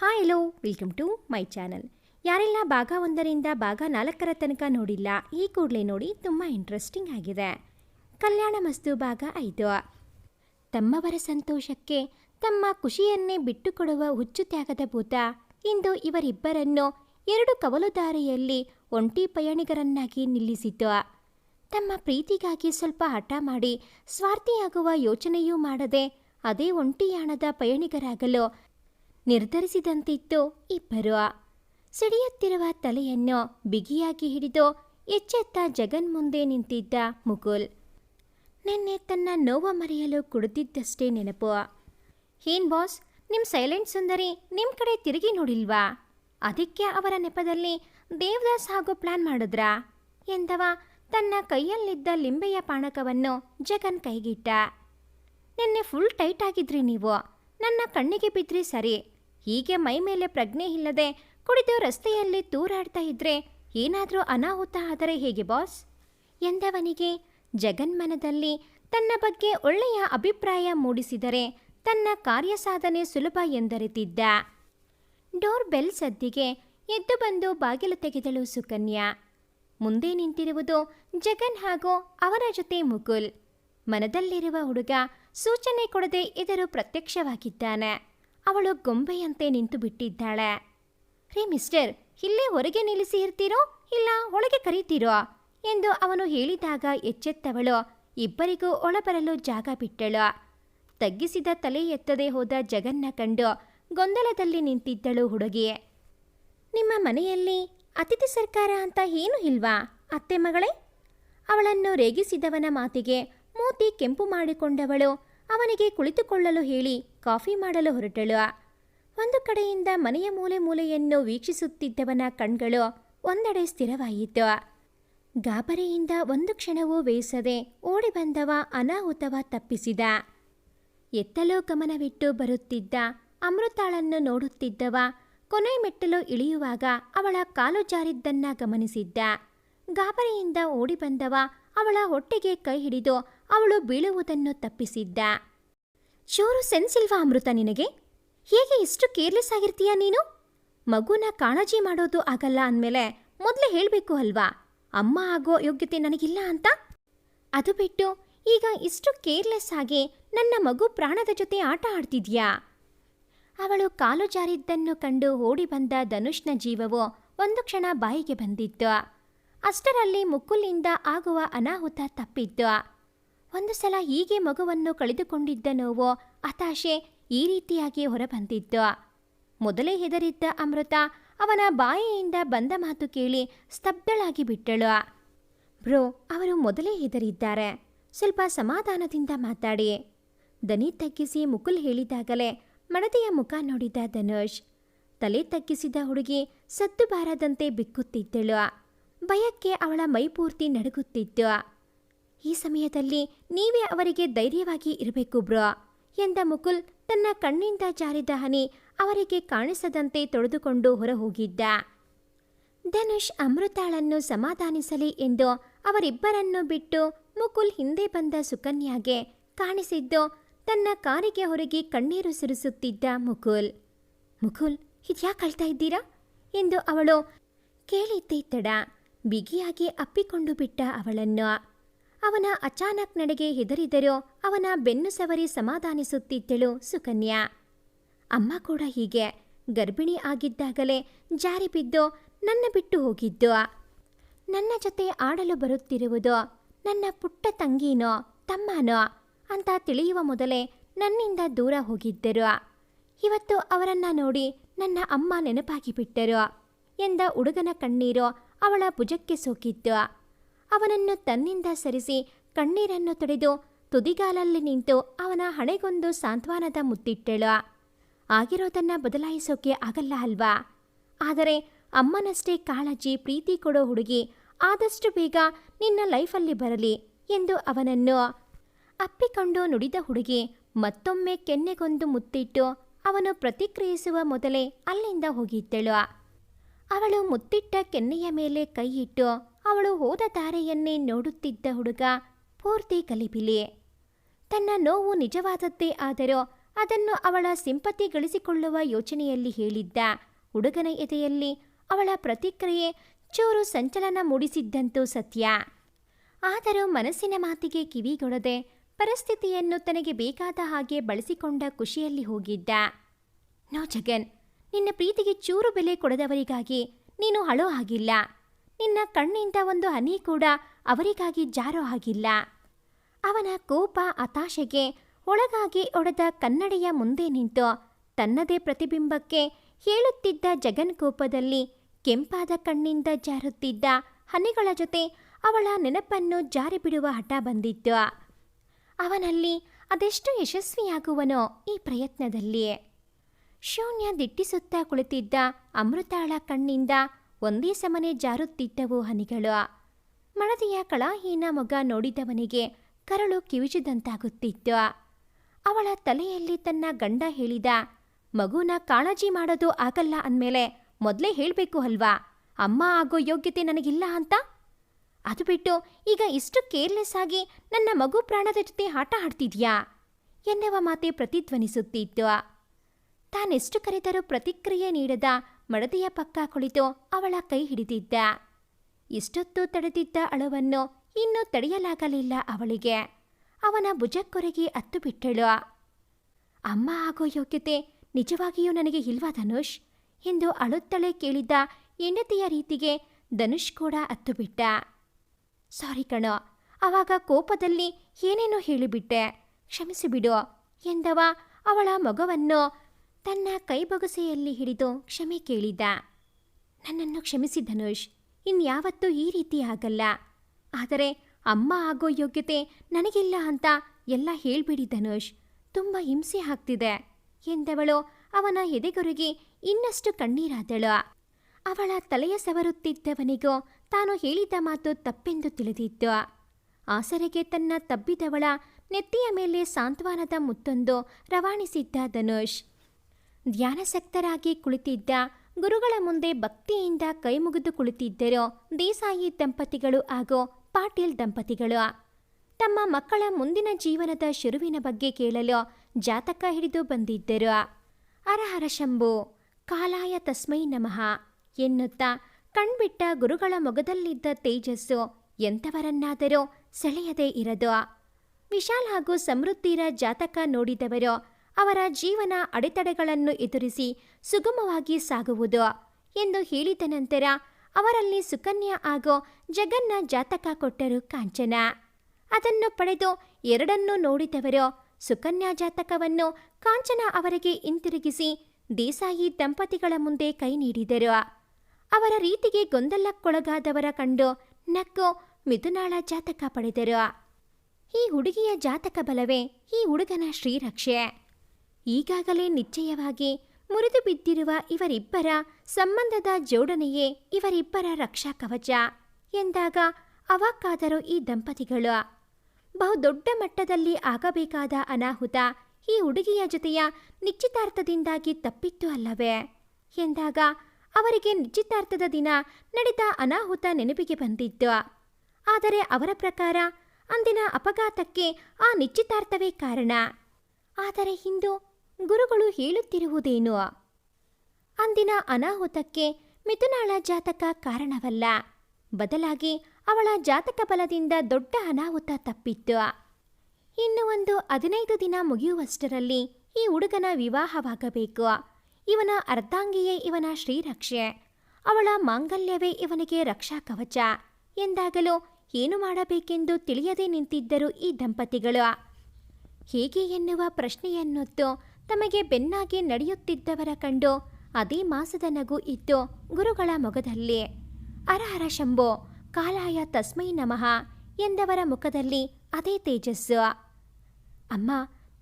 Hi hello welcome to my channel ಯಾರೆಲ್ಲ ಭಾಗ ಒಂದರಿಂದ ಭಾಗ ನಾಲ್ಕರ ತನಕ ನೋಡಿಲ್ಲ, ಈ ಕೂಡಲೇ ನೋಡಿ ತುಂಬ ಇಂಟ್ರೆಸ್ಟಿಂಗ್ ಆಗಿದೆ. ಕಲ್ಯಾಣ ಮಸ್ತು ಭಾಗ ಐದು. ತಮ್ಮವರ ಸಂತೋಷಕ್ಕೆ ತಮ್ಮ ಖುಷಿಯನ್ನೇ ಬಿಟ್ಟುಕೊಡುವ ಹುಚ್ಚು ತ್ಯಾಗದ ಭೂತ, ಇಂದು ಇವರಿಬ್ಬರನ್ನು ಎರಡು ಕವಲುದಾರಿಯಲ್ಲಿ ಒಂಟಿ ಪಯಣಿಗರನ್ನಾಗಿ ನಿಲ್ಲಿಸಿತು. ತಮ್ಮ ಪ್ರೀತಿಗಾಗಿ ಸ್ವಲ್ಪ ಹಠ ಮಾಡಿ ಸ್ವಾರ್ಥಿಯಾಗುವ ಯೋಚನೆಯೂ ಮಾಡದೆ ಅದೇ ಒಂಟಿಯಾಣದ ಪಯಣಿಗರಾಗಲು ನಿರ್ಧರಿಸಿದಂತಿತ್ತು ಇಬ್ಬರು. ಸಿಡಿಯುತ್ತಿರುವ ತಲೆಯನ್ನು ಬಿಗಿಯಾಗಿ ಹಿಡಿದು ಎಚ್ಚೆತ್ತ ಜಗನ್ ಮುಂದೆ ನಿಂತಿದ್ದ ಮುಕುಲ್ ನಿನ್ನೆ ತನ್ನ ನೋವು ಮರೆಯಲು ಕುಡಿದಿದ್ದಷ್ಟೇ ನೆನಪು. ಏನ್ ಬಾಸ್ ನಿಮ್ಮ ಸೈಲೆಂಟ್ ಸುಂದರಿ ನಿಮ್ಮ ಕಡೆ ತಿರುಗಿ ನೋಡಿಲ್ವಾ? ಅದಕ್ಕೆ ಅವರ ನೆಪದಲ್ಲಿ ದೇವದಾಸ್ ಹಾಗೂ ಪ್ಲಾನ್ ಮಾಡಿದ್ರಾ? ಎಂದವ ತನ್ನ ಕೈಯಲ್ಲಿದ್ದ ಲಿಂಬೆಯ ಪಾಣಕವನ್ನು ಜಗನ್ ಕೈಗಿಟ್ಟ. ನಿನ್ನೆ ಫುಲ್ ಟೈಟ್ ಆಗಿದ್ರಿ ನೀವು. ನನ್ನ ಕಣ್ಣಿಗೆ ಬಿದ್ರಿ ಸರಿ. ಹೀಗೆ ಮೈ ಮೇಲೆ ಪ್ರಜ್ಞೆ ಇಲ್ಲದೆ ಕುಡಿದು ರಸ್ತೆಯಲ್ಲಿ ತೂರಾಡ್ತಾ ಇದ್ರೆ ಏನಾದರೂ ಅನಾಹುತ ಆದರೆ ಹೇಗೆ, ಬಾಸ್? ಎಂದವನಿಗೆ ಜಗನ್ಮನದಲ್ಲಿ ತನ್ನ ಬಗ್ಗೆ ಒಳ್ಳೆಯ ಅಭಿಪ್ರಾಯ ಮೂಡಿಸಿದರೆ ತನ್ನ ಕಾರ್ಯಸಾಧನೆ ಸುಲಭ ಎಂದರಿತಿದ್ದ. ಡೋರ್ ಬೆಲ್ ಸದ್ದಿಗೆ ಎದ್ದು ಬಂದು ಬಾಗಿಲು ತೆಗೆದಳು ಸುಕನ್ಯಾ. ಮುಂದೆ ನಿಂತಿರುವುದು ಜಗನ್ ಹಾಗೂ ಅವರ ಜೊತೆ ಮುಕುಲ್. ಮನದಲ್ಲಿರುವ ಹುಡುಗ ಸೂಚನೆ ಕೊಡದೆ ಇದರು ಪ್ರತ್ಯಕ್ಷವಾಗಿದ್ದಾನೆ. ಅವಳು ಗೊಂಬೆಯಂತೆ ನಿಂತು ಬಿಟ್ಟಿದ್ದಾಳೆ ರೇ ಮಿಸ್ಟರ್, ಇಲ್ಲೇ ಹೊರಗೆ ನಿಲ್ಲಿಸಿ ಇರ್ತೀರೋ ಇಲ್ಲ ಒಳಗೆ ಕರೀತೀರೋ? ಎಂದು ಅವನು ಹೇಳಿದಾಗ ಎಚ್ಚೆತ್ತವಳು. ಇಬ್ಬರಿಗೂ ಒಳಬರಲು ಜಾಗ ಬಿಟ್ಟಳು. ತಗ್ಗಿಸಿದ ತಲೆ ಎತ್ತದೆ ಹೋದ ಜಗನ್ನ ಕಂಡು ಗೊಂದಲದಲ್ಲಿ ನಿಂತಿದ್ದಳು ಹುಡುಗಿ. ನಿಮ್ಮ ಮನೆಯಲ್ಲಿ ಅತಿಥಿ ಸರ್ಕಾರ ಅಂತ ಏನೂ ಇಲ್ವಾ, ಅತ್ತೆ ಮಗಳೇ? ಅವಳನ್ನು ರೇಗಿಸಿದವನ ಮಾತಿಗೆ ಮೂತಿ ಕೆಂಪು ಮಾಡಿಕೊಂಡವಳು. ಅವನಿಗೆ ಕುಳಿತುಕೊಳ್ಳಲು ಹೇಳಿ ಕಾಫಿ ಮಾಡಲು ಹೊರಟಳು. ಒಂದು ಕಡೆಯಿಂದ ಮನೆಯ ಮೂಲೆ ಮೂಲೆಯನ್ನು ವೀಕ್ಷಿಸುತ್ತಿದ್ದವನ ಕಣ್ಗಳು ಒಂದೆಡೆ ಸ್ಥಿರವಾಯಿತು ಗಾಬರಿಯಿಂದ ಒಂದು ಕ್ಷಣವೂ ಬೇಯಿಸದೆ ಓಡಿ ಬಂದವ ಅನಾಹುತವ ತಪ್ಪಿಸಿದ. ಎತ್ತಲೋ ಗಮನವಿಟ್ಟು ಬರುತ್ತಿದ್ದ ಅಮೃತಾಳನ್ನು ನೋಡುತ್ತಿದ್ದವ ಕೊನೆ ಮೆಟ್ಟಲು ಇಳಿಯುವಾಗ ಅವಳ ಕಾಲು ಜಾರಿದ್ದನ್ನ ಗಮನಿಸಿದ್ದ. ಗಾಬರಿಯಿಂದ ಓಡಿ ಬಂದವ ಅವಳ ಹೊಟ್ಟೆಗೆ ಕೈ ಹಿಡಿದು ಅವಳು ಬೀಳುವುದನ್ನು ತಪ್ಪಿಸಿದ್ದ. ಚೂರು ಸೆನ್ಸಿಲ್ವಾ ಅಮೃತ ನಿನಗೆ? ಹೇಗೆ ಇಷ್ಟು ಕೇರ್ಲೆಸ್ ಆಗಿರ್ತೀಯ ನೀನು? ಮಗುನ ಕಾಳಜಿ ಮಾಡೋದು ಆಗಲ್ಲ ಅಂದಮೇಲೆ ಮೊದಲೇ ಹೇಳಬೇಕು ಅಲ್ವಾ? ಅಮ್ಮ ಆಗೋ ಯೋಗ್ಯತೆ ನನಗಿಲ್ಲ ಅಂತ? ಅದು ಬಿಟ್ಟು, ಈಗ ಇಷ್ಟು ಕೇರ್ಲೆಸ್ ಆಗಿ ನನ್ನ ಮಗು ಪ್ರಾಣದ ಜೊತೆ ಆಟ ಆಡ್ತಿದ್ಯಾ? ಅವಳು ಕಾಲು ಜಾರಿದ್ದನ್ನು ಕಂಡು ಓಡಿ ಬಂದ ಧನುಷ್ನ ಜೀವವು ಒಂದು ಕ್ಷಣ ಬಾಯಿಗೆ ಬಂದಿತ್ತು. ಅಷ್ಟರಲ್ಲಿ ಮುಕ್ಕುಲಿಂದ ಆಗುವ ಅನಾಹುತ ತಪ್ಪಿತ್ತು. ಒಂದು ಸಲ ಹೀಗೆ ಮಗುವನ್ನು ಕಳೆದುಕೊಂಡಿದ್ದ ನೋವು ಹತಾಶೆ ಈ ರೀತಿಯಾಗಿ ಹೊರಬಂದಿತ್ತು. ಮೊದಲೇ ಹೆದರಿದ್ದ ಅಮೃತ ಅವನ ಬಾಯಿಯಿಂದ ಬಂದ ಮಾತು ಕೇಳಿ ಸ್ತಬ್ಧಳಾಗಿ ಬಿಟ್ಟಳು. ಬ್ರೋ, ಅವರು ಮೊದಲೇ ಹೆದರಿದ್ದಾರೆ. ಸ್ವಲ್ಪ ಸಮಾಧಾನದಿಂದ ಮಾತಾಡಿ. ದನಿ ತಗ್ಗಿಸಿ ಮುಕುಲ್ ಹೇಳಿದಾಗಲೇ ಮಡದಿಯ ಮುಖ ನೋಡಿದ ಧನುಷ್. ತಲೆ ತಗ್ಗಿಸಿದ ಹುಡುಗಿ ಸದ್ದು ಬಾರದಂತೆ ಬಿಕ್ಕುತ್ತಿದ್ದಳು. ಭಯಕ್ಕೆ ಅವಳ ಮೈಪೂರ್ತಿ ನಡುಗುತ್ತಿತ್ತು. ಈ ಸಮಯದಲ್ಲಿ ನೀವೇ ಅವರಿಗೆ ಧೈರ್ಯವಾಗಿ ಇರಬೇಕು, ಬ್ರೋ, ಎಂದ ಮುಕುಲ್ ತನ್ನ ಕಣ್ಣಿಂದ ಜಾರಿದ ಹನಿ ಅವರಿಗೆ ಕಾಣಿಸದಂತೆ ತೊಳೆದುಕೊಂಡು ಹೊರಹೋಗಿದ್ದ. ಧನುಷ್ ಅಮೃತಾಳನ್ನು ಸಮಾಧಾನಿಸಲಿ ಎಂದು ಅವರಿಬ್ಬರನ್ನು ಬಿಟ್ಟು ಮುಕುಲ್ ಹಿಂದೆ ಬಂದ ಸುಕನ್ಯಾಗೆ ಕಾಣಿಸಿದ್ದು ತನ್ನ ಕಾರಿಗೆ ಹೊರಗೆ ಕಣ್ಣೀರು ಸುರಿಸುತ್ತಿದ್ದ ಮುಕುಲ್. ಮುಕುಲ್, ಇದ್ಯಾಕೆ ಅಳ್ತಾ ಇದ್ದೀರಾ? ಎಂದು ಅವಳು ಕೇಳಿದ್ದೇ ತಡ ಬಿಗಿಯಾಗಿ ಅಪ್ಪಿಕೊಂಡು ಬಿಟ್ಟ ಅವಳನ್ನು. ಅವನ ಅಚಾನಕ್ ನಡೆಗೆ ಹೆದರಿದರೂ ಅವನ ಬೆನ್ನು ಸವರಿ ಸಮಾಧಾನಿಸುತ್ತಿದ್ದಳು ಸುಕನ್ಯಾ. ಅಮ್ಮ ಕೂಡ ಹೀಗೆ, ಗರ್ಭಿಣಿ ಆಗಿದ್ದಾಗಲೇ ಜಾರಿ ಬಿದ್ದು ನನ್ನ ಬಿಟ್ಟು ಹೋಗಿದ್ದು. ನನ್ನ ಜೊತೆ ಆಡಲು ಬರುತ್ತಿರುವುದು ನನ್ನ ಪುಟ್ಟ ತಂಗೀನೋ, ತಮ್ಮನೋ ಅಂತ ತಿಳಿಯುವ ಮೊದಲೇ ನನ್ನಿಂದ ದೂರ ಹೋಗಿದ್ದರು. ಇವತ್ತು ಅವರನ್ನ ನೋಡಿ ನನ್ನ ಅಮ್ಮ ನೆನಪಾಗಿ ಬಿಟ್ಟರು ಎಂದ ಹುಡುಗನ ಕಣ್ಣೀರು ಅವಳ ಭುಜಕ್ಕೆ ಸೋಕಿತ್ತು. ಅವನನ್ನು ತನ್ನಿಂದ ಸರಿಸಿ ಕಣ್ಣೀರನ್ನು ತೊಡೆದು ತುದಿಗಾಲಲ್ಲಿ ನಿಂತು ಅವನ ಹಣೆಗೊಂದು ಸಾಂತ್ವನದ ಮುತ್ತಿಟ್ಟಳು. ಆಗಿರೋದನ್ನ ಬದಲಾಯಿಸೋಕೆ ಆಗಲ್ಲ ಅಲ್ವಾ? ಆದರೆ ಅಮ್ಮನಷ್ಟೇ ಕಾಳಜಿ, ಪ್ರೀತಿ ಕೊಡೋ ಹುಡುಗಿ ಆದಷ್ಟು ಬೇಗ ನಿನ್ನ ಲೈಫಲ್ಲಿ ಬರಲಿ ಎಂದು ಅವನನ್ನು ಅಪ್ಪಿಕೊಂಡು ನುಡಿದ ಹುಡುಗಿ ಮತ್ತೊಮ್ಮೆ ಕೆನ್ನೆಗೊಂದು ಮುತ್ತಿಟ್ಟು ಅವನು ಪ್ರತಿಕ್ರಿಯಿಸುವ ಮೊದಲೇ ಅಲ್ಲಿಂದ ಹೋಗಿದ್ದಳು. ಅವಳು ಮುತ್ತಿಟ್ಟ ಕೆನ್ನೆಯ ಮೇಲೆ ಕೈಯಿಟ್ಟು ಅವಳು ಹೋದ ತಾರೆಯನ್ನೇ ನೋಡುತ್ತಿದ್ದ ಹುಡುಗ ಪೂರ್ತಿ ಕಲಿಬಿಲಿ ತನ್ನ ನೋವು ನಿಜವಾದದ್ದೇ ಆದರೂ ಅದನ್ನು ಅವಳ ಸಿಂಪತಿ ಗಳಿಸಿಕೊಳ್ಳುವ ಯೋಚನೆಯಲ್ಲಿ ಹೇಳಿದ್ದ ಹುಡುಗನ ಎದೆಯಲ್ಲಿ ಅವಳ ಪ್ರತಿಕ್ರಿಯೆ ಚೂರು ಸಂಚಲನ ಮೂಡಿಸಿದ್ದಂತೂ ಸತ್ಯ. ಆದರೂ ಮನಸ್ಸಿನ ಮಾತಿಗೆ ಕಿವಿಗೊಡದೆ ಪರಿಸ್ಥಿತಿಯನ್ನು ತನಗೆ ಬೇಕಾದ ಹಾಗೆ ಬಳಸಿಕೊಂಡ ಖುಷಿಯಲ್ಲಿ ಹೋಗಿದ್ದ. ನೋ ಜಗನ್, ನಿನ್ನ ಪ್ರೀತಿಗೆ ಚೂರು ಬೆಲೆ ಕೊಡದವರಿಗಾಗಿ ನೀನು ಹಳೋ ಹಾಗಿಲ್ಲ ನಿನ್ನ ಕಣ್ಣಿಂದ ಒಂದು ಹನಿ ಕೂಡ ಅವರಿಗಾಗಿ ಜಾರೋ ಹಾಗಿಲ್ಲ. ಅವನ ಕೋಪ ಹತಾಶೆಗೆ ಒಳಗಾಗಿ ಒಡೆದ ಕನ್ನಡಿಯ ಮುಂದೆ ನಿಂತು ತನ್ನದೇ ಪ್ರತಿಬಿಂಬಕ್ಕೆ ಹೇಳುತ್ತಿದ್ದ ಜಗನ್ ಕೋಪದಲ್ಲಿ ಕೆಂಪಾದ ಕಣ್ಣಿಂದ ಜಾರುತ್ತಿದ್ದ ಹನಿಗಳ ಜೊತೆ ಅವಳ ನೆನಪನ್ನು ಜಾರಿ ಬಿಡುವ ಹಠ ಬಂದಿತ್ತು. ಅವನಲ್ಲಿ ಅದೆಷ್ಟು ಯಶಸ್ವಿಯಾಗುವನೋ ಈ ಪ್ರಯತ್ನದಲ್ಲಿ ಶೂನ್ಯ ದಿಟ್ಟಿಸುತ್ತಾ ಕುಳಿತಿದ್ದ ಅಮೃತಾಳ ಕಣ್ಣಿಂದ ಒಂದೇ ಸಮನೆ ಜಾರುತ್ತಿದ್ದವು ಹನಿಗಳು. ಮಡದಿಯ ಕಳಹೀನ ಮೊಗ ನೋಡಿದವನಿಗೆ ಕರಳು ಕಿವಿಚಿದಂತಾಗುತ್ತಿತ್ತು. ಅವಳ ತಲೆಯಲ್ಲಿ ತನ್ನ ಗಂಡ ಹೇಳಿದ, ಮಗುನ ಕಾಳಜಿ ಮಾಡೋದು ಆಗಲ್ಲ ಅಂದ್ಮೇಲೆ ಮೊದಲೇ ಹೇಳಬೇಕು ಅಲ್ವಾ? ಅಮ್ಮ ಆಗೋ ಯೋಗ್ಯತೆ ನನಗಿಲ್ಲ ಅಂತ? ಅದು ಬಿಟ್ಟು, ಈಗ ಇಷ್ಟು ಕೇರ್ಲೆಸ್ ಆಗಿ ನನ್ನ ಮಗು ಪ್ರಾಣದ ಜೊತೆ ಆಟ ಆಡ್ತಿದ್ಯಾ? ಎನ್ನುವ ಮಾತೆ ಪ್ರತಿಧ್ವನಿಸುತ್ತಿತ್ತು. ತಾನೆಷ್ಟು ಕರೆದರೂ ಪ್ರತಿಕ್ರಿಯೆ ನೀಡದ ಮಡದಿಯ ಪಕ್ಕ ಕುಳಿತು ಅವಳ ಕೈ ಹಿಡಿದಿದ್ದ. ಇಷ್ಟೊತ್ತು ತಡೆದಿದ್ದ ಅಳವನ್ನು ಇನ್ನೂ ತಡೆಯಲಾಗಲಿಲ್ಲ ಅವಳಿಗೆ. ಅವನ ಭುಜಕ್ಕೊರಗಿ ಅತ್ತು ಬಿಟ್ಟಳು ಅಮ್ಮ ಆಗೋ ಯೋಗ್ಯತೆ ನಿಜವಾಗಿಯೂ ನನಗೆ ಇಲ್ವಾ ಧನುಷ್? ಎಂದು ಅಳುತ್ತಲೇ ಕೇಳಿದ್ದ ಹೆಂಡತಿಯ ರೀತಿಗೆ ಧನುಷ್ ಕೂಡ ಅತ್ತು ಬಿಟ್ಟ ಸಾರಿ ಕಣೋ ಅವಾಗ ಕೋಪದಲ್ಲಿ ಏನೇನೋ ಹೇಳಿಬಿಟ್ಟೆ. ಕ್ಷಮಿಸಿಬಿಡು, ಎಂದವ ಅವಳ ಮಗವನ್ನು ತನ್ನ ಕೈಬೊಗಸೆಯಲ್ಲಿ ಹಿಡಿದು ಕ್ಷಮೆ ಕೇಳಿದ. ನನ್ನನ್ನು ಕ್ಷಮಿಸಿ ಧನುಷ್, ಇನ್ಯಾವತ್ತೂ ಈ ರೀತಿ ಆಗಲ್ಲ. ಆದರೆ ಅಮ್ಮ ಆಗೋ ಯೋಗ್ಯತೆ ನನಗಿಲ್ಲ ಅಂತ ಎಲ್ಲ ಹೇಳ್ಬಿಡಿ ಧನುಷ್, ತುಂಬ ಹಿಂಸೆ ಆಗ್ತಿದೆ ಎಂದವಳು ಅವನ ಎದೆಗೊರಗಿ ಇನ್ನಷ್ಟು ಕಣ್ಣೀರಾದಳು. ಅವಳ ತಲೆಯ ಸವರುತ್ತಿದ್ದವನಿಗೂ ತಾನು ಹೇಳಿದ ಮಾತು ತಪ್ಪೆಂದು ತಿಳಿದಿತ್ತು. ಆಸರೆಗೆ ತನ್ನ ತಬ್ಬಿದವಳ ನೆತ್ತಿಯ ಮೇಲೆ ಸಾಂತ್ವನದ ಮುತ್ತೊಂದು ರವಾನಿಸಿದ್ದ ಧನುಷ್ ಧ್ಯಾನಸಕ್ತರಾಗಿ ಕುಳಿತಿದ್ದ ಗುರುಗಳ ಮುಂದೆ ಭಕ್ತಿಯಿಂದ ಕೈಮುಗಿದು ಕುಳಿತಿದ್ದರು ದೇಸಾಯಿ ದಂಪತಿಗಳು ಹಾಗೂ ಪಾಟೀಲ್ ದಂಪತಿಗಳು. ತಮ್ಮ ಮಕ್ಕಳ ಮುಂದಿನ ಜೀವನದ ಶುರುವಿನ ಬಗ್ಗೆ ಕೇಳಲು ಜಾತಕ ಹಿಡಿದು ಬಂದಿದ್ದರು. ಅರಹರ ಶಂಭು, ಕಾಲಾಯ ತಸ್ಮೈ ನಮಃ ಎನ್ನುತ್ತಾ ಕಣ್ಬಿಟ್ಟ ಗುರುಗಳ ಮೊಗದಲ್ಲಿದ್ದ ತೇಜಸ್ಸು ಎಂಥವರನ್ನಾದರೂ ಸೆಳೆಯದೇ ಇರದು. ವಿಶಾಲ್ ಹಾಗೂ ಸಮೃದ್ಧಿರ ಜಾತಕ ನೋಡಿದವರು ಅವರ ಜೀವನ ಅಡೆತಡೆಗಳನ್ನು ಎದುರಿಸಿ ಸುಗಮವಾಗಿ ಸಾಗುವುದು ಎಂದು ಹೇಳಿದ ನಂತರ ಅವರಲ್ಲಿ ಸುಕನ್ಯಾ ಹಾಗೂ ಜಗನ್ನ ಜಾತಕ ಕೊಟ್ಟರು ಕಾಂಚನ. ಅದನ್ನು ಪಡೆದು ಎರಡನ್ನೂ ನೋಡಿದವರು ಸುಕನ್ಯಾ ಜಾತಕವನ್ನು ಕಾಂಚನ ಅವರಿಗೆ ಹಿಂತಿರುಗಿಸಿ ದೇಸಾಯಿ ದಂಪತಿಗಳ ಮುಂದೆ ಕೈ ನೀಡಿದರು. ಅವರ ರೀತಿಗೆ ಗೊಂದಲಕ್ಕೊಳಗಾದವರ ಕಂಡು ನಕ್ಕು ಮಿಥುನಾಳ ಜಾತಕ ಪಡೆದರು. ಈ ಹುಡುಗಿಯ ಜಾತಕ ಬಲವೇ ಈ ಹುಡುಗನ ಶ್ರೀರಕ್ಷೆ. ಈಗಾಗಲೇ ನಿಶ್ಚಯವಾಗಿ ಮುರಿದು ಬಿದ್ದಿರುವ ಇವರಿಬ್ಬರ ಸಂಬಂಧದ ಜೋಡಣೆಯೇ ಇವರಿಬ್ಬರ ರಕ್ಷಾ ಕವಚ ಎಂದಾಗ ಅವಾಕ್ಕಾದರು ಈ ದಂಪತಿಗಳು ಬಹುದೊಡ್ಡ ಮಟ್ಟದಲ್ಲಿ ಆಗಬೇಕಾದ ಅನಾಹುತ ಈ ಹುಡುಗಿಯ ಜೊತೆಯ ನಿಶ್ಚಿತಾರ್ಥದಿಂದಾಗಿ ತಪ್ಪಿತ್ತು ಅಲ್ಲವೇ ಎಂದಾಗ ಅವರಿಗೆ ನಿಶ್ಚಿತಾರ್ಥದ ದಿನ ನಡೆದ ಅನಾಹುತ ನೆನಪಿಗೆ ಬಂದಿತ್ತು. ಆದರೆ ಅವರ ಪ್ರಕಾರ ಅಂದಿನ ಅಪಘಾತಕ್ಕೆ ಆ ನಿಶ್ಚಿತಾರ್ಥವೇ ಕಾರಣ. ಆದರೆ ಇಂದು ಗುರುಗಳು ಹೇಳುತ್ತಿರುವುದೇನು? ಅಂದಿನ ಅನಾಹುತಕ್ಕೆ ಮಿಥುನಾಳ ಜಾತಕ ಕಾರಣವಲ್ಲ. ಬದಲಾಗಿ ಅವಳ ಜಾತಕ ಬಲದಿಂದ ದೊಡ್ಡ ಅನಾಹುತ ತಪ್ಪಿತ್ತು. ಇನ್ನು ಒಂದು ಹದಿನೈದು ದಿನ ಮುಗಿಯುವಷ್ಟರಲ್ಲಿ ಈ ಹುಡುಗನ ವಿವಾಹವಾಗಬೇಕು. ಇವನ ಅರ್ಧಾಂಗಿಯೇ ಇವನ ಶ್ರೀರಕ್ಷೆ. ಅವಳ ಮಾಂಗಲ್ಯವೇ ಇವನಿಗೆ ರಕ್ಷಾ ಕವಚ. ಎಂದಾಗಲೂ ಏನು ಮಾಡಬೇಕೆಂದು ತಿಳಿಯದೆ ನಿಂತಿದ್ದರು ಈ ದಂಪತಿಗಳು. ಹೇಗೆ ಎನ್ನುವ ಪ್ರಶ್ನೆಯನ್ನೊತ್ತು ತಮಗೆ ಬೆನ್ನಾಗಿ ನಡೆಯುತ್ತಿದ್ದವರ ಕಂಡು ಅದೇ ಮಾಸದ ನಗು ಇತ್ತು ಗುರುಗಳ ಮೊಗದಲ್ಲಿ, ಅರಹರ ಶಂಭೋ, ಕಾಲಾಯ ತಸ್ಮೈ ನಮಃ ಎಂದವರ ಮುಖದಲ್ಲಿ ಅದೇ ತೇಜಸ್ಸು. ಅಮ್ಮ,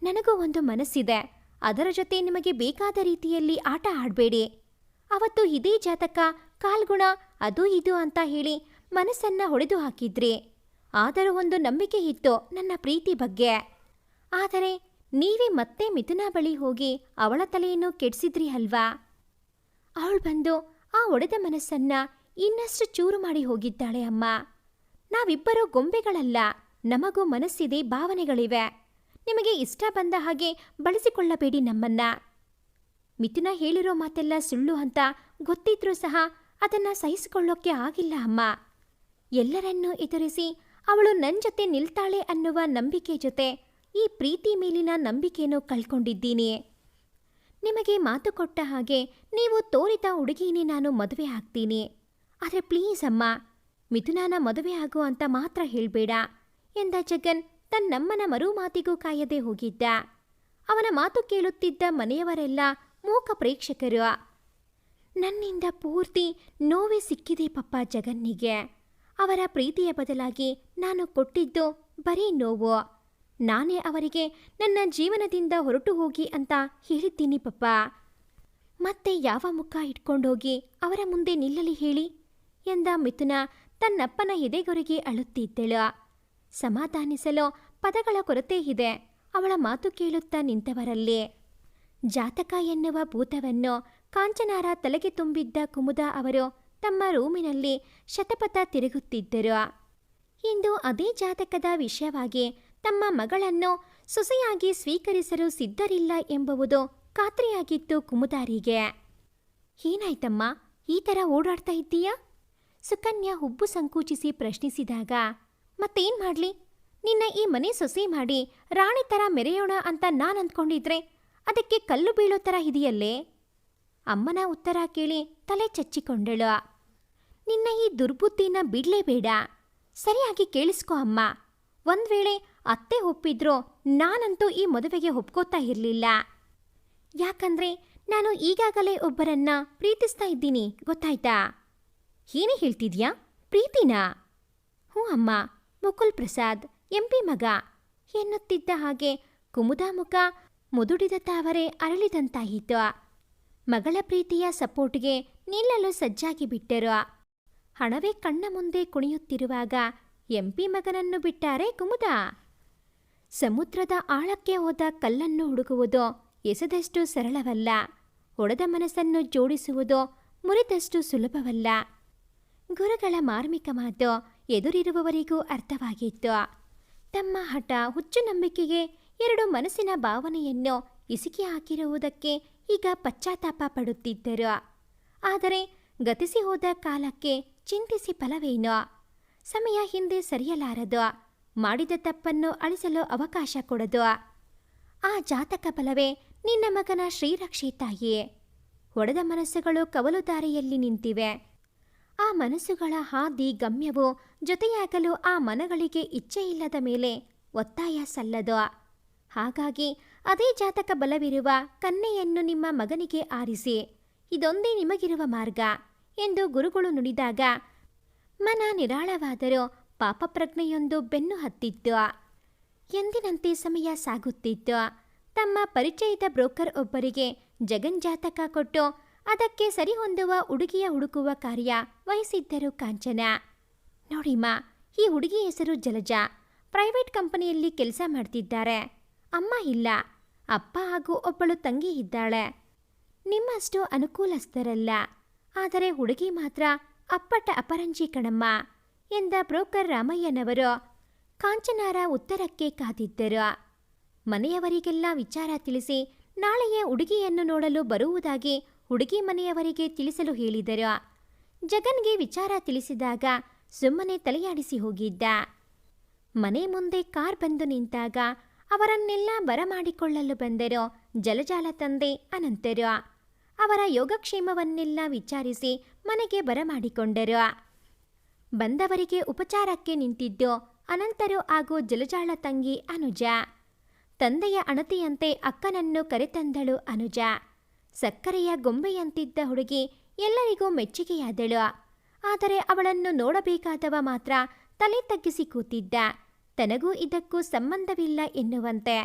ನನಗೂ ಒಂದು ಮನಸ್ಸಿದೆ. ಅದರ ಜೊತೆ ನಿಮಗೆ ಬೇಕಾದ ರೀತಿಯಲ್ಲಿ ಆಟ ಆಡಬೇಡಿ. ಅವತ್ತು ಇದೇ ಜಾತಕ, ಕಾಲ್ಗುಣ, ಅದು ಇದು ಅಂತ ಹೇಳಿ ಮನಸ್ಸನ್ನ ಹೊಡೆದು ಹಾಕಿದ್ರಿ ಆದರೂ ಒಂದು ನಂಬಿಕೆ ಇತ್ತು ನನ್ನ ಪ್ರೀತಿ ಬಗ್ಗೆ. ಆದರೆ ನೀವೇ ಮತ್ತೆ ಮಿಥುನಾ ಬಳಿ ಹೋಗಿ ಅವಳ ತಲೆಯನ್ನು ಕೆಡಿಸಿದ್ರಿ ಅಲ್ವಾ? ಅವಳು ಬಂದು ಆ ಒಡೆದ ಮನಸ್ಸನ್ನ ಇನ್ನಷ್ಟು ಚೂರು ಮಾಡಿ ಹೋಗಿದ್ದಾಳೆ ಅಮ್ಮ. ನಾವಿಬ್ಬರೂ ಗೊಂಬೆಗಳಲ್ಲ, ನಮಗೂ ಮನಸ್ಸಿದೆ, ಭಾವನೆಗಳಿವೆ. ನಿಮಗೆ ಇಷ್ಟ ಬಂದ ಹಾಗೆ ಬಳಸಿಕೊಳ್ಳಬೇಡಿ ನಮ್ಮನ್ನ. ಮಿಥುನ ಹೇಳಿರೋ ಮಾತೆಲ್ಲ ಸುಳ್ಳು ಅಂತ ಗೊತ್ತಿದ್ರೂ ಸಹ ಅದನ್ನ ಸಹಿಸಿಕೊಳ್ಳೋಕೆ ಆಗಿಲ್ಲ ಅಮ್ಮ. ಎಲ್ಲರನ್ನೂ ಎದುರಿಸಿ ಅವಳು ನನ್ನ ಜೊತೆ ನಿಲ್ತಾಳೆ ಅನ್ನುವ ನಂಬಿಕೆ ಜೊತೆ ಈ ಪ್ರೀತಿ ಮೇಲಿನ ನಂಬಿಕೆಯನ್ನು ಕಳ್ಕೊಂಡಿದ್ದೀನಿ ನಿಮಗೆ ಮಾತು ಕೊಟ್ಟ ಹಾಗೆ ನೀವು ತೋರಿದ ಹುಡುಗಿನೇ ನಾನು ಮದುವೆ ಆಗ್ತೀನಿ ಆದರೆ ಪ್ಲೀಸ್ ಅಮ್ಮ, ಮಿಥುನಾನ ಮದುವೆ ಆಗು ಅಂತ ಮಾತ್ರ ಹೇಳಬೇಡ ಎಂದ ಜಗನ್ ತನ್ನಮ್ಮನ ಮರು ಮಾತಿಗೂ ಕಾಯದೆ ಹೋಗಿದ್ದ. ಅವನ ಮಾತು ಕೇಳುತ್ತಿದ್ದ ಮನೆಯವರೆಲ್ಲ ಮೂಕ ಪ್ರೇಕ್ಷಕರು. ನನ್ನಿಂದ ಪೂರ್ತಿ ನೋವೇ ಸಿಕ್ಕಿದೆ ಪಪ್ಪ ಜಗನ್ನಿಗೆ. ಅವರ ಪ್ರೀತಿಯ ಬದಲಾಗಿ ನಾನು ಕೊಟ್ಟಿದ್ದು ಬರೀ ನೋವು. ನಾನೇ ಅವರಿಗೆ ನನ್ನ ಜೀವನದಿಂದ ಹೊರಟು ಹೋಗಿ ಅಂತ ಹೇಳಿದ್ದೀನಿ, ಪಪ್ಪ. ಮತ್ತೆ ಯಾವ ಮುಖ ಇಟ್ಕೊಂಡೋಗಿ ಅವರ ಮುಂದೆ ನಿಲ್ಲಲಿ ಹೇಳಿ ಎಂದ ಮಿಥುನ ತನ್ನಪ್ಪನ ಎದೆಗೊರಗಿ ಅಳುತ್ತಿದ್ದಳು. ಸಮಾಧಾನಿಸಲು ಪದಗಳ ಕೊರತೆ ಇದೆ, ಅವಳ ಮಾತು ಕೇಳುತ್ತಾ ನಿಂತವರಲ್ಲಿ. ಜಾತಕ ಎನ್ನುವ ಭೂತವನ್ನು ಕಾಂಚನಾರ ತಲೆಗೆ ತುಂಬಿದ್ದ ಕುಮುದ ಅವರು ತಮ್ಮ ರೂಮಿನಲ್ಲಿ ಶತಪಥ ತಿರುಗುತ್ತಿದ್ದರು. ಇಂದು ಅದೇ ಜಾತಕದ ವಿಷಯವಾಗಿ ತಮ್ಮ ಮಗಳನ್ನು ಸೊಸೆಯಾಗಿ ಸ್ವೀಕರಿಸಲು ಸಿದ್ಧರಿಲ್ಲ ಎಂಬುವುದು ಖಾತ್ರಿಯಾಗಿತ್ತು ಕುಮುದಾರಿಗೆ. ಏನಾಯ್ತಮ್ಮ, ಈ ಥರ ಓಡಾಡ್ತಾ ಇದ್ದೀಯಾ? ಸುಕನ್ಯಾ ಹುಬ್ಬು ಸಂಕುಚಿಸಿ ಪ್ರಶ್ನಿಸಿದಾಗ, ಮತ್ತೇನ್ ಮಾಡ್ಲಿ? ನಿನ್ನ ಈ ಮನೆ ಸೊಸೆ ಮಾಡಿ ರಾಣಿ ತರ ಮೆರೆಯೋಣ ಅಂತ ನಾನು ಅಂದ್ಕೊಂಡಿದ್ರೆ ಅದಕ್ಕೆ ಕಲ್ಲು ಬೀಳೋ ಥರ ಇದೆಯಲ್ಲೇ? ಅಮ್ಮನ ಉತ್ತರ ಕೇಳಿ ತಲೆ ಚಚ್ಚಿಕೊಂಡಳು. ನಿನ್ನ ಈ ದುರ್ಬುದ್ಧಿನ ಬಿಡ್ಲೇಬೇಡ. ಸರಿಯಾಗಿ ಕೇಳಿಸ್ಕೊ ಅಮ್ಮ. ಒಂದ್ ವೇಳೆ ಅತ್ತೆ ಒಪ್ಪಿದ್ರೋ ನಾನಂತೂ ಈ ಮದುವೆಗೆ ಒಪ್ಕೋತಾ ಇರಲಿಲ್ಲ. ಯಾಕಂದ್ರೆ ನಾನು ಈಗಾಗಲೇ ಒಬ್ಬರನ್ನ ಪ್ರೀತಿಸ್ತಾ ಇದ್ದೀನಿ, ಗೊತ್ತಾಯ್ತಾ? ಏನೇ ಹೇಳ್ತಿದ್ಯಾ? ಪ್ರೀತಿನಾ? ಹ್ಞೂ ಅಮ್ಮ, ಮುಕುಲ್ ಪ್ರಸಾದ್ ಎಂಪಿ ಮಗ. ಎನ್ನುತ್ತಿದ್ದ ಹಾಗೆ ಕುಮುದಾ ಮುಖ ಮುದುಡಿದ ತಾವರೆ ಅರಳಿದಂತಾಯಿತು. ಮಗಳ ಪ್ರೀತಿಯ ಸಪೋರ್ಟ್ಗೆ ನಿಲ್ಲಲು ಸಜ್ಜಾಗಿ ಬಿಟ್ಟರು. ಹಣವೇ ಕಣ್ಣ ಮುಂದೆ ಕುಣಿಯುತ್ತಿರುವಾಗ ಎಂಪಿ ಮಗನನ್ನು ಬಿಟ್ಟಾರೆ ಕುಮುದ. ಸಮುದ್ರದ ಆಳಕ್ಕೆ ಹೋದ ಕಲ್ಲನ್ನು ಹುಡುಕುವುದು ಎಸೆದಷ್ಟು ಸರಳವಲ್ಲ. ಒಡೆದ ಮನಸ್ಸನ್ನು ಜೋಡಿಸುವುದು ಮುರಿದಷ್ಟು ಸುಲಭವಲ್ಲ. ಗುರುಗಳ ಮಾರ್ಮಿಕ ಮಾತು ಎದುರಿರುವವರಿಗೂ ಅರ್ಥವಾಗಿತ್ತು. ತಮ್ಮ ಹಠ, ಹುಚ್ಚು ನಂಬಿಕೆಗೆ ಎರಡು ಮನಸ್ಸಿನ ಭಾವನೆಯನ್ನು ಇಸುಕಿ ಹಾಕಿರುವುದಕ್ಕೆ ಈಗ ಪಶ್ಚಾತ್ತಾಪ ಪಡುತ್ತಿದ್ದರು. ಆದರೆ ಗತಿಸಿ ಹೋದ ಕಾಲಕ್ಕೆ ಚಿಂತಿಸಿ ಫಲವೇನೋ? ಸಮಯ ಹಿಂದೆ ಸರಿಯಲಾರದು. ಮಾಡಿದ ತಪ್ಪನ್ನು ಅಳಿಸಲು ಅವಕಾಶ ಕೊಡದು. ಆ ಜಾತಕ ಬಲವೇ ನಿನ್ನ ಮಗನ ಶ್ರೀರಕ್ಷೆ ತಾಯಿಯೇ ಒಡೆದ ಮನಸ್ಸುಗಳು ಕವಲು ದಾರಿಯಲ್ಲಿ ನಿಂತಿವೆ. ಆ ಮನಸ್ಸುಗಳ ಹಾದಿ ಗಮ್ಯವು ಜೊತೆಯಾಗಲು ಆ ಮನಗಳಿಗೆ ಇಚ್ಛೆಯಿಲ್ಲದ ಮೇಲೆ ಒತ್ತಾಯ ಸಲ್ಲದು. ಹಾಗಾಗಿ ಅದೇ ಜಾತಕ ಬಲವಿರುವ ಕನ್ನೆಯನ್ನು ನಿಮ್ಮ ಮಗನಿಗೆ ಆರಿಸಿ. ಇದೊಂದೇ ನಿಮಗಿರುವ ಮಾರ್ಗ ಎಂದು ಗುರುಗಳು ನುಡಿದಾಗ, ಮನ ನಿರಾಳವಾದರೂ ಪಾಪಪ್ರಜ್ಞೆಯೊಂದು ಬೆನ್ನು ಹತ್ತಿತ್ತು. ಎಂದಿನಂತೆ ಸಮಯ ಸಾಗುತ್ತಿತ್ತು. ತಮ್ಮ ಪರಿಚಯದ ಬ್ರೋಕರ್ ಒಬ್ಬರಿಗೆ ಜಗನ್ ಜಾತಕ ಕೊಟ್ಟು ಅದಕ್ಕೆ ಸರಿಹೊಂದುವ ಹುಡುಗಿಯ ಹುಡುಕುವ ಕಾರ್ಯ ವಹಿಸಿದ್ದರು ಕಾಂಚನ. ನೋಡಿಮ್ಮ ಈ ಹುಡುಗಿ ಹೆಸರು ಜಲಜಾ. ಪ್ರೈವೇಟ್ ಕಂಪನಿಯಲ್ಲಿ ಕೆಲಸ ಮಾಡ್ತಿದ್ದಾರೆ. ಅಮ್ಮ ಇಲ್ಲ. ಅಪ್ಪ ಹಾಗೂ ಒಬ್ಬಳು ತಂಗಿ ಇದ್ದಾಳೆ. ನಿಮ್ಮಷ್ಟು ಅನುಕೂಲಸ್ಥರಲ್ಲ. ಆದರೆ ಹುಡುಗಿ ಮಾತ್ರ ಅಪ್ಪಟ ಅಪರಂಜಿ ಕಣಮ್ಮ. ಎಂದ ಬ್ರೋಕರ್ ರಾಮಯ್ಯನವರು. ಕಾಂಚನಾರ ಉತ್ತರಕ್ಕೆ ಕಾದಿದ್ದರು. ಮನೆಯವರಿಗೆಲ್ಲ ವಿಚಾರ ತಿಳಿಸಿ ನಾಳೆಯೇ ಹುಡುಗಿಯನ್ನು ನೋಡಲು ಬರುವುದಾಗಿ ಹುಡುಗಿ ಮನೆಯವರಿಗೆ ತಿಳಿಸಲು ಹೇಳಿದರು. ಜಗನ್ಗೆ ವಿಚಾರ ತಿಳಿಸಿದಾಗ ಸುಮ್ಮನೆ ತಲೆಯಾಡಿಸಿ ಹೋಗಿದ್ದ. ಮನೆ ಮುಂದೆ ಕಾರ್ ಬಂದು ನಿಂತಾಗ ಅವರನ್ನೆಲ್ಲ ಬರಮಾಡಿಕೊಳ್ಳಲು ಬಂದರು ಜಲಜಾಲ ತಂದೆ ಅನಂತರು. ಅವರ ಯೋಗಕ್ಷೇಮವನ್ನೆಲ್ಲ ವಿಚಾರಿಸಿ ಮನೆಗೆ ಬರಮಾಡಿಕೊಂಡರು. ಬಂದವರಿಗೆ ಉಪಚಾರಕ್ಕೆ ನಿಂತಿದ್ದು ಅನಂತರು ಹಾಗೂ ಜಲಜಾಳ ತಂಗಿ ಅನುಜ. ತಂದೆಯ ಅಣತಿಯಂತೆ ಅಕ್ಕನನ್ನು ಕರೆತಂದಳು ಅನುಜ. ಸಕ್ಕರೆಯ ಗೊಂಬೆಯಂತಿದ್ದ ಹುಡುಗಿ ಎಲ್ಲರಿಗೂ ಮೆಚ್ಚುಗೆಯಾದಳು. ಆದರೆ ಅವಳನ್ನು ನೋಡಬೇಕಾದವ ಮಾತ್ರ ತಲೆ ತಗ್ಗಿಸಿ ಕೂತಿದ್ದ. ತನಗೂ ಇದಕ್ಕೂ ಸಂಬಂಧವಿಲ್ಲ ಎನ್ನುವಂತೆ.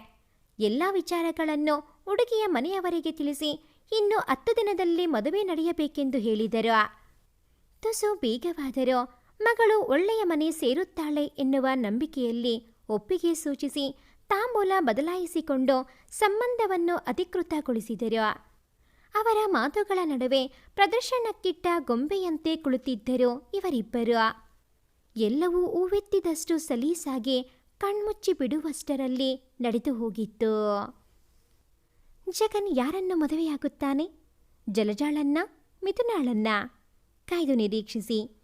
ಎಲ್ಲ ವಿಚಾರಗಳನ್ನು ಹುಡುಗಿಯ ಮನೆಯವರಿಗೆ ತಿಳಿಸಿ ಇನ್ನು ಹತ್ತು ದಿನದಲ್ಲಿ ಮದುವೆ ನಡೆಯಬೇಕೆಂದು ಹೇಳಿದರು. ತುಸು ಬೇಗವಾದರೂ ಮಗಳು ಒಳ್ಳೆಯ ಮನೆ ಸೇರುತ್ತಾಳೆ ಎನ್ನುವ ನಂಬಿಕೆಯಲ್ಲಿ ಒಪ್ಪಿಗೆ ಸೂಚಿಸಿ ತಾಂಬೂಲ ಬದಲಾಯಿಸಿಕೊಂಡು ಸಂಬಂಧವನ್ನು ಅಧಿಕೃತಗೊಳಿಸಿದರು. ಅವರ ಮಾತುಗಳ ನಡುವೆ ಪ್ರದರ್ಶನಕ್ಕಿಟ್ಟ ಗೊಂಬೆಯಂತೆ ಕುಳಿತಿದ್ದರು ಇವರಿಬ್ಬರು. ಎಲ್ಲವೂ ಹೂವೆತ್ತಿದಷ್ಟು ಸಲೀಸಾಗಿ ಕಣ್ಮುಚ್ಚಿ ಬಿಡುವಷ್ಟರಲ್ಲಿ ನಡೆದು ಹೋಗಿತ್ತು. ಜಗನ್ ಯಾರನ್ನು ಮದುವೆಯಾಗುತ್ತಾನೆ? ಜಲಜಾಳನ್ನ, ಮಿಥುನಾಳನ್ನ? ಕಾಯ್ದು ನಿರೀಕ್ಷಿಸಿ.